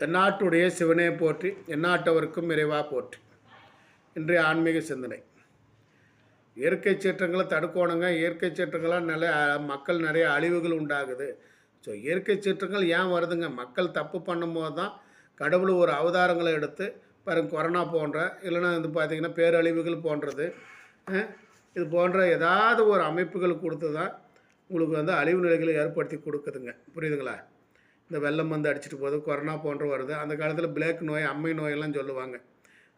தென்னாட்டுடைய சிவனே போற்றி எந்நாட்டவருக்கும் இறைவா போற்றி. இன்றைய ஆன்மீக சிந்தனை. இயற்கை சீற்றங்களை தடுக்கணுங்க. இயற்கை சீற்றங்களால் நிறைய மக்கள் நிறைய அழிவுகள் உண்டாகுது. ஸோ இயற்கை சீற்றங்கள் ஏன் வருதுங்க? மக்கள் தப்பு பண்ணும்போது தான் கடவுள் ஒரு அவதாரங்களை எடுத்து பாருங்க கொரோனா போன்ற இல்லைன்னா வந்து பார்த்திங்கன்னா பேரழிவுகள் போன்றது இது போன்ற ஏதாவது ஒரு அமைப்புகள் கொடுத்து தான் உங்களுக்கு வந்து அழிவு நிலைகளை ஏற்படுத்தி கொடுக்குதுங்க. புரியுதுங்களா? இந்த வெள்ளம் வந்து அடிச்சிட்டு போகுது கொரோனா போன்ற வருது. அந்த காலத்தில் பிளாக் நோய் அம்மை நோயெல்லாம் சொல்லுவாங்க.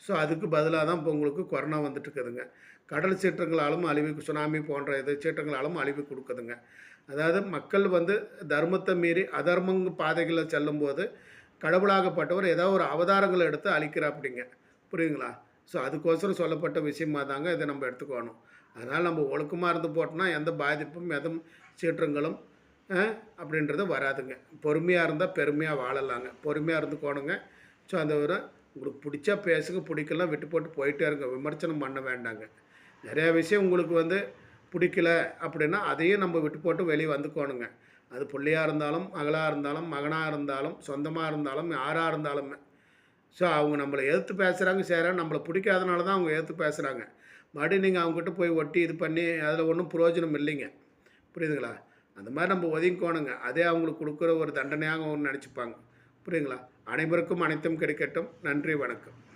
ஸோ அதுக்கு பதிலாக தான் இப்போ உங்களுக்கு கொரோனா வந்துட்டு இருக்குதுங்க. கடல் சீற்றங்களாலும் அழிவு சுனாமி போன்ற இது சீற்றங்களாலும் அழிவு கொடுக்குதுங்க. அதாவது மக்கள் வந்து தர்மத்தை மீறி அதர்மங்க பாதைகளில் செல்லும்போது கடவுளாகப்பட்டவர் ஏதோ ஒரு அவதாரங்களை எடுத்து அழிக்கிறாப்பிடிங்க புரியுங்களா ஸோ அதுக்கோசரம் சொல்லப்பட்ட விஷயமா தாங்க இதை நம்ம எடுத்துக்கணும். அதனால் நம்ம ஒழுக்கமாக இருந்து போட்டோம்னா எந்த பாதிப்பும் எதுவும் சீற்றங்களும் அப்படின்றது வராதுங்க. பொறுமையாக இருந்தால் பெருமையாக வாழலாங்க. பொறுமையாக இருந்துக்கோணுங்க. ஸோ அந்த ஒரு உங்களுக்கு பிடிச்சா பேசுங்க பிடிக்கலாம் விட்டு போட்டு போயிட்டே இருங்க. விமர்சனம் பண்ண வேண்டாங்க. நிறையா விஷயம் உங்களுக்கு வந்து பிடிக்கல அப்படின்னா அதையும் நம்ம விட்டு போட்டு வெளியே வந்துக்கோணுங்க. அது பிள்ளையாக இருந்தாலும் மகளாக இருந்தாலும் மகனாக இருந்தாலும் சொந்தமாக இருந்தாலும் யாராக இருந்தாலுமே. ஸோ அவங்க நம்மளை எதிர்த்து பேசுகிறாங்க செய்கிறாங்க நம்மளை பிடிக்காதனால தான் அவங்க எதிர்த்து பேசுகிறாங்க மறுபடியும் நீங்கள் அவங்ககிட்ட போய் ஒட்டி இது பண்ணி அதில் ஒன்றும் பிரயோஜனம் இல்லைங்க. புரியுதுங்களா? அந்த மாதிரி நம்ம ஒதுங்கிக்கோணுங்க அதே அவங்களுக்கு கொடுக்குற ஒரு தண்டனையாக அவங்க நினச்சிப்பாங்க. புரியுங்களா அனைவருக்கும் அனைத்தும் கிடைக்கட்டும். நன்றி வணக்கம்.